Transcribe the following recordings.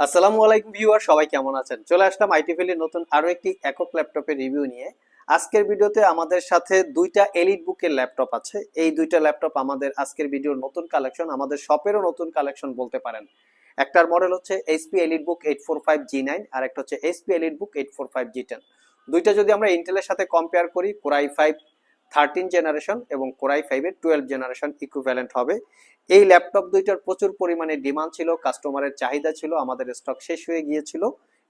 আসসালামু আলাইকুম ভিউয়ার, সবাই কেমন আছেন? চলে আসলাম আইটি আইটিভিলির নতুন আরও একটি একক ল্যাপটপের রিভিউ নিয়ে। আজকের ভিডিওতে আমাদের সাথে দুইটা এলিট বুকের ল্যাপটপ আছে। এই দুইটা ল্যাপটপ আমাদের আজকের ভিডিওর নতুন কালেকশন, আমাদের শপেরও নতুন কালেকশন বলতে পারেন। একটার মডেল হচ্ছে HP elite book eight four five G nine আর একটা হচ্ছে HP elite book eight four five G ten দুইটা যদি আমরা ইন্টেলের সাথে কম্পেয়ার করি core i five thirteen generation এবং কোরাই ফাইভের টুয়েলভ জেনারেশন ইকুইভ্যালেন্ট হবে। এই ল্যাপটপ দুইটার প্রচুর পরিমাণে ডিমান্ড ছিল কাস্টমারের চাহিদা ছিল, আমাদের স্টক শেষ হয়ে গিয়েছিল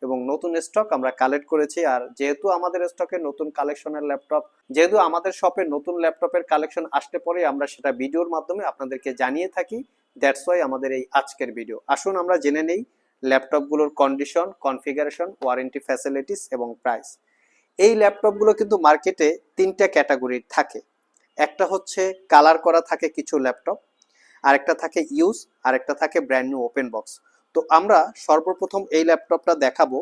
এবং নতুন স্টক আমরা কালেক্ট করেছি। আর যেহেতু আমাদের স্টকে নতুন কালেকশনের ল্যাপটপ যেহেতু আমাদের শপে নতুন ল্যাপটপের কালেকশন আসতে পরে, আমরা সেটা ভিডিওর মাধ্যমে আপনাদেরকে জানিয়ে থাকি। দ্যাটস ওয়াই আমাদের এই আজকের ভিডিও আসুন আমরা জেনে নেই ল্যাপটপগুলোর কন্ডিশন কনফিগারেশন ওয়ারেন্টি ফ্যাসিলিটিস এবং প্রাইস এই ল্যাপটপগুলো কিন্তু মার্কেটে তিনটা ক্যাটাগরির থাকে। একটা হচ্ছে কালার করা থাকে কিছু ল্যাপটপ আরেকটা থাকে ইউজ আরেকটা থাকে ব্র্যান্ড নিউ ওপেন বক্স তো আমরা সর্বপ্রথম এই ল্যাপটপটা দেখাবো,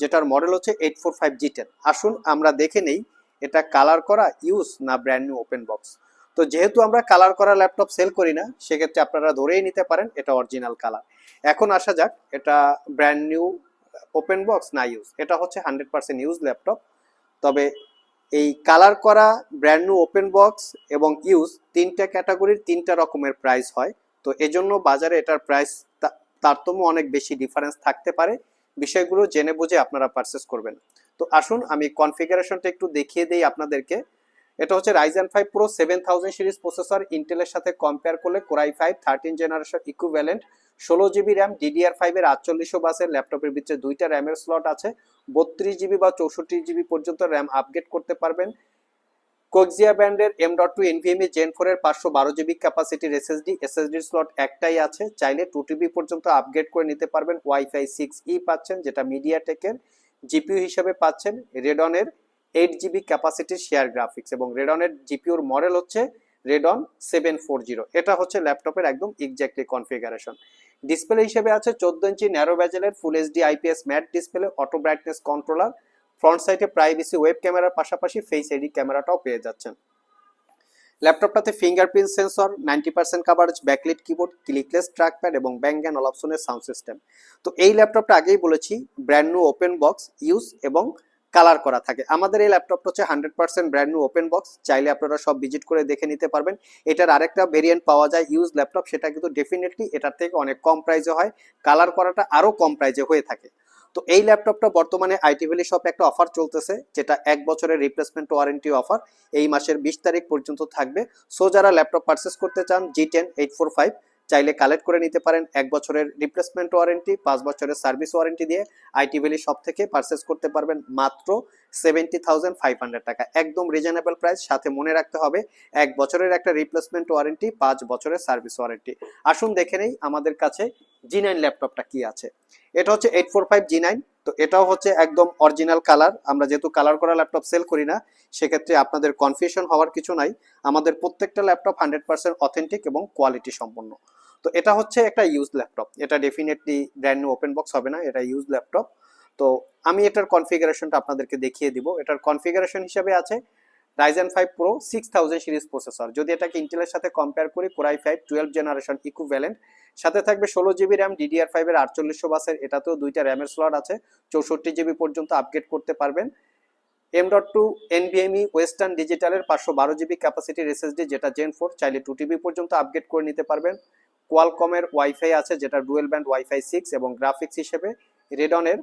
যেটার মডেল হচ্ছে eight four five G ten আসুন আমরা দেখে নেই এটা কালার করা ইউজ না ব্র্যান্ড নিউ ওপেন বক্স তো যেহেতু আমরা কালার করা ল্যাপটপ সেল করি না, সেক্ষেত্রে আপনারা ধরেই নিতে পারেন এটা অরিজিনাল কালার এখন আসা যাক, এটা ব্র্যান্ড নিউ ওপেন বক্স না ইউজ এটা হচ্ছে হান্ড্রেড পার্সেন্ট ইউজ ল্যাপটপ তবে এই কালার করা ব্র্যান্ড নিউ ওপেন বক্স এবং ইউজ তিনটা ক্যাটাগরির তিনটা রকমের প্রাইস হয়। তো এজন্য বাজারে এটার প্রাইস তারতম্য অনেক বেশি ডিফারেন্স থাকতে পারে। বিষয়গুলো জেনে বুঝে আপনারা পারচেস করবেন। তো আসুন আমি কনফিগারেশনটা একটু দেখিয়ে দিই আপনাদেরকে। এটা হচ্ছে Ryzen five pro seven thousand series processor ইন্টেলের সাথে কম্পেয়ার করলে core i five thirteen generation equivalent ষোলো জিবি র্যাম ডিডিআর ফাইভের আটচল্লিশশো বাসের ল্যাপটপের ভিতরে দুইটা র্যামের স্লট আছে। বত্রিশ জিবি বা চৌষট্টি জিবি পর্যন্ত র্যাম আপগ্রেড করতে পারবেন। কোকজিয়া ব্র্যান্ডের M dot two NVMe gen four এর পাঁচশো বারো জিবি ক্যাপাসিটির এসএসডি এসএসডির স্লট একটাই আছে। চাইলে টু টিবি পর্যন্ত আপগ্রেড করে নিতে পারবেন। ওয়াইফাই সিক্স ই পাচ্ছেন, যেটা মিডিয়া টেকের জিপিইউ হিসেবে পাচ্ছেন। রেডনের এইট জিবি ক্যাপাসিটির শেয়ার গ্রাফিক্স এবং রেডনের জিপিওর মডেল হচ্ছে রেডন সেভেন ফোর জিরো এটা হচ্ছে ল্যাপটপের একদম এক্স্যাক্টলি কনফিগারেশন ডিসপ্লে হিসেবে আছে চোদ্দ ইঞ্চি narrow ব্যাজেলের full HD IPS matte display auto brightness controller front সাইডে প্রাইভেসি ওয়েব ক্যামেরার পাশাপাশি ফেস এডি ক্যামেরাটাও পেয়ে যাচ্ছেন। ল্যাপটপটাতে fingerprint sensor ninety percent coverage backlit keyboard clickless trackpad এবং ব্যাঙ্ক অ্যান্ড অলাপসনের সাউন্ড সিস্টেম তো এই ল্যাপটপটা আগেই বলেছি brand new open box use এবং কালার করা থাকে। আমাদের এই ল্যাপটপটা হচ্ছে hundred percent brand new open box চাইলে আপনারা সব ভিজিট করে দেখে নিতে পারবেন। এটার আরেকটা ভেরিয়েন্ট পাওয়া যায় ইউজ ল্যাপটপ সেটা কিন্তু ডেফিনেটলি এটার থেকে অনেক কম প্রাইসে হয়। কালার করাটা আরও কম প্রাইসে হয়ে থাকে। তো এই ল্যাপটপটা বর্তমানে আইটি ভ্যালি শপে একটা অফার চলতেছে, যেটা এক বছরের রিপ্লেসমেন্ট ওয়ারেন্টি অফার এই মাসের বিশ তারিখ পর্যন্ত থাকবে। সো যারা ল্যাপটপ পারচেস করতে চান G ten eight four five চাইলে কালেক্ট করে নিতে পারেন এক বছরের রিপ্লেসমেন্ট ওয়ারেন্টি পাঁচ বছরের সার্ভিস ওয়ারেন্টি দিয়ে আইটি ভ্যালি শপ থেকে পারচেস করতে পারবেন মাত্র সেভেন্টি থাউজেন্ড ফাইভ হান্ড্রেড টাকা। একদম রিজনেবল প্রাইস সাথে মনে রাখতে হবে এক বছরের একটা রিপ্লেসমেন্ট ওয়ারেন্টি পাঁচ বছরের সার্ভিস ওয়ারেন্টি আসুন দেখে নেই আমাদের কাছে জি নাইন ল্যাপটপটা কি আছে। এটা হচ্ছে eight four five G nine তো এটাও হচ্ছে একদম অরিজিনাল কালার আমরা যেহেতু কালার করা ল্যাপটপ সেল করি না, সেক্ষেত্রে আপনাদের কনফিউশন হওয়ার কিছু নাই। আমাদের প্রত্যেকটা ল্যাপটপ হান্ড্রেড পার্সেন্ট অথেন্টিক এবং কোয়ালিটি সম্পন্ন। তো এটা হচ্ছে একটা ইউজ ল্যাপটপ এটা definitely brand new open box হবে না, এটা ইউজ ল্যাপটপ তো আমি এটার কনফিগারেশনটা আপনাদেরকে দেখিয়ে দিব। এটার কনফিগারেশন হিসেবে আছে Ryzen five pro six thousand series processor যদি এটাকে ইন্টেলের সাথে কম্পেয়ার করি core i five twelve generation equivalent সাথে থাকবে ষোলো জিবি র্যাম ডিডিআর ফাইভের আটচল্লিশশো বাসের, এটাতেও দুইটা র্যামের স্লট আছে। চৌষট্টি জিবি পর্যন্ত আপগ্রেড করতে পারবেন। M dot two NVMe western ডিজিটালের পাঁচশো বারো জিবি ক্যাপাসিটির এসএসডি যেটা জেন ফোর চাইলে টু টিবি পর্যন্ত আপগ্রেড করে নিতে পারবেন। কোয়ালকমের ওয়াইফাই আছে, যেটা ডুয়েল ব্যান্ড ওয়াইফাই সিক্স এবং গ্রাফিক্স হিসেবে রেডনের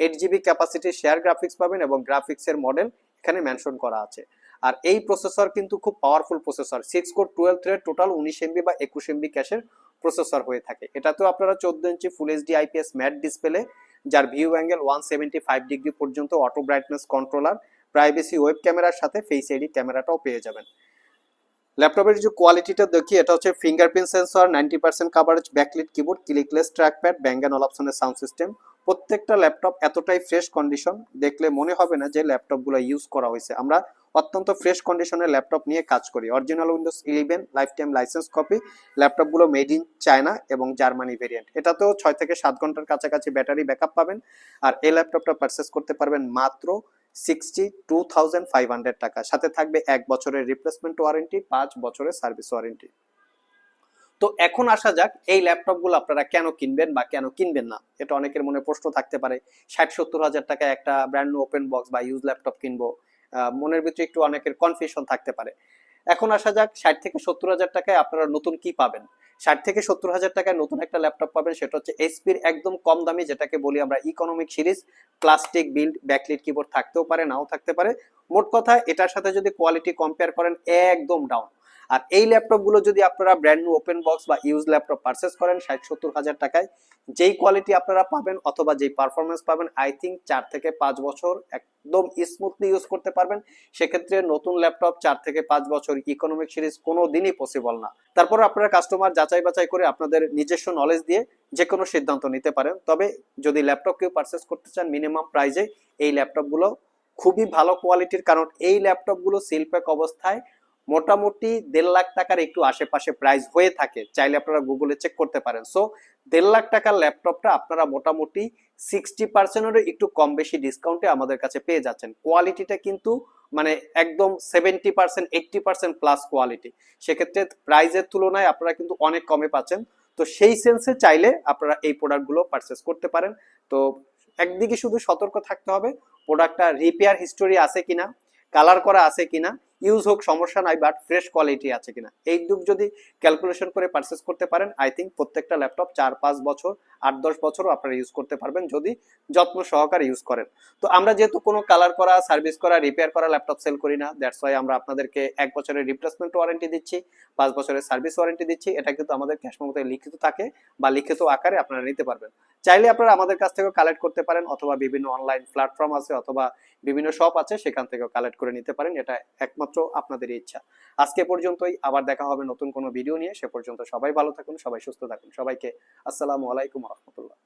eight GB capacity share graphics পাবেন এবং গ্রাফিক্সের মডেল এখানে মেনশন করা আছে। আর এই প্রসেসর কিন্তু খুব powerful processor six core twelve thread total উনিশ এমবি বা একুশ এমবি ক্যাশের প্রসেসর হয়ে থাকে। এটাতেও আপনারা চোদ্দ inch full HD IPS matte display যার view angle one seventy five degree পর্যন্ত auto brightness controller privacy web ক্যামেরার সাথে ফেস আইডি ক্যামেরাটাও পেয়ে যাবেন। ল্যাপটপের যে কোয়ালিটিটা দেখি, এটা হচ্ছে fingerprint sensor ninety percent coverage backlit keyboard clickless trackpad bang and all অপশনের সাউন্ড সিস্টেম প্রত্যেকটা ল্যাপটপ এতটাই ফ্রেশ কন্ডিশন দেখলে মনে হবে না যে ল্যাপটপগুলো ইউজ করা হয়েছে। আমরা অত্যন্ত ফ্রেশ কন্ডিশনের ল্যাপটপ নিয়ে কাজ করি। Original Windows eleven life time license copy ল্যাপটপগুলো মেড ইন চায়না এবং জার্মানি ভেরিয়েন্ট এটাতেও ছয় থেকে সাত ঘণ্টার কাছাকাছি ব্যাটারি ব্যাকআপ পাবেন। আর এই ল্যাপটপটা পারচেস করতে পারবেন মাত্র sixty two thousand five hundred টাকা। সাথে থাকবে এক বছরের রিপ্লেসমেন্ট ওয়ারেন্টি পাঁচ বছরের সার্ভিস ওয়ারেন্টি তো এখন আসা যাক, এই ল্যাপটপগুলো আপনারা কেন কিনবেন বা কেন কিনবেন না? এটা অনেকের মনে প্রশ্ন থাকতে পারে। ষাট সত্তর হাজার টাকা একটা ব্র্যান্ড ওপেন বক্স বা ইউজ ল্যাপটপ কিনবো। মনের ভিতরে একটু অনেকের কনফিউশন থাকতে পারে। এখন আসা যাক, ষাট থেকে সত্তর হাজার টাকায় আপনারা নতুন কি পাবেন? ষাট থেকে সত্তর হাজার টাকায় নতুন একটা ল্যাপটপ পাবেন, সেটা হচ্ছে এসপির একদম কম দামি, যেটাকে বলি আমরা economic series plastic build backlit keyboard থাকতেও পারে, নাও থাকতে পারে। মোট কথা, এটার সাথে যদি কোয়ালিটি কম্পেয়ার করেন, একদম ডাউন আর এই ল্যাপটপগুলো যদি আপনারা ব্র্যান্ড নিউ ওপেন বক্স বা ইউজ ল্যাপটপ পারচেস করেন, ষাট, সত্তর হাজার টাকায়, যেই কোয়ালিটি আপনারা পাবেন অথবা যেই পারফরমেন্স পাবেন আই থিঙ্ক চার থেকে পাঁচ বছর একদম স্মুথলি ইউজ করতে পারবেন। সেক্ষেত্রে নতুন ল্যাপটপ চার থেকে পাঁচ বছর ইকোনমিক সিরিজ কোনো দিনই পসিবল না। তারপর আপনারা কাস্টমার যাচাই বাছাই করে আপনাদের নিজস্ব নলেজ দিয়ে যে কোনো সিদ্ধান্ত নিতে পারেন। তবে যদি ল্যাপটপ কেউ পারচেস করতে চান মিনিমাম প্রাইজে এই ল্যাপটপগুলো খুবই ভালো কোয়ালিটির কারণ এই ল্যাপটপগুলো সিলপ্যাক অবস্থায় মোটামুটি দেড় লাখ টাকার একটু আশেপাশে প্রাইস হয়ে থাকে, চাইলে আপনারা গুগলে চেক করতে পারেন। সো দেড় লাখ টাকার ল্যাপটপটা আপনারা মোটামুটি সিক্সটি পার্সেন্টেরও একটু কম বেশি ডিসকাউন্টে আমাদের কাছে পেয়ে যাচ্ছেন। কোয়ালিটিটা কিন্তু মানে একদম seventy percent eighty percent plus quality সেক্ষেত্রে প্রাইজের তুলনায় আপনারা কিন্তু অনেক কমে পাচ্ছেন। তো সেই সেন্সে চাইলে আপনারা এই প্রোডাক্টগুলো পারচেস করতে পারেন। তো একদিকে শুধু সতর্ক থাকতে হবে প্রোডাক্টটা রিপেয়ার হিস্টোরি আছে কিনা কালার করা আছে কিনা ইউজ হোক, সমস্যা নাই বাট ফ্রেশ কোয়ালিটি আছে কিনা। এই দিক যদি ক্যালকুলেশন করে পারচেস করতে পারেন আই থিঙ্ক প্রত্যেকটা ল্যাপটপ চার, পাঁচ বছর, আট, দশ বছরও আপনারা ইউজ করতে পারবেন যদি যত্ন সহকারে ইউজ করেন। তো আমরা যেহেতু কোনো কালার করা সার্ভিস করা রিপেয়ার করা ল্যাপটপ সেল করি না দ্যাটস ওয়াই আমরা আপনাদেরকে এক বছরের রিপ্লেসমেন্ট ওয়ারেন্টি দিচ্ছি, পাঁচ বছরের সার্ভিস ওয়ারেন্টি দিচ্ছি, এটা কিন্তু আমাদের ক্যাশ লিখিত থাকে বা লিখিত আকারে আপনারা নিতে পারবেন। চাইলে আপনারা আমাদের কাছ থেকেও কালেক্ট করতে পারেন, অথবা বিভিন্ন অনলাইন প্ল্যাটফর্ম আছে, অথবা বিভিন্ন শপ আছে, সেখান থেকেও কালেক্ট করে নিতে পারেন, এটা একমাত্র আপনাদেরই ইচ্ছা। আজকে পর্যন্তই, আবার দেখা হবে নতুন কোনো ভিডিও নিয়ে। সে পর্যন্ত সবাই ভালো থাকুন, সবাই সুস্থ থাকুন। সবাইকে আসসালামু আলাইকুম রহমতুল্লাহ।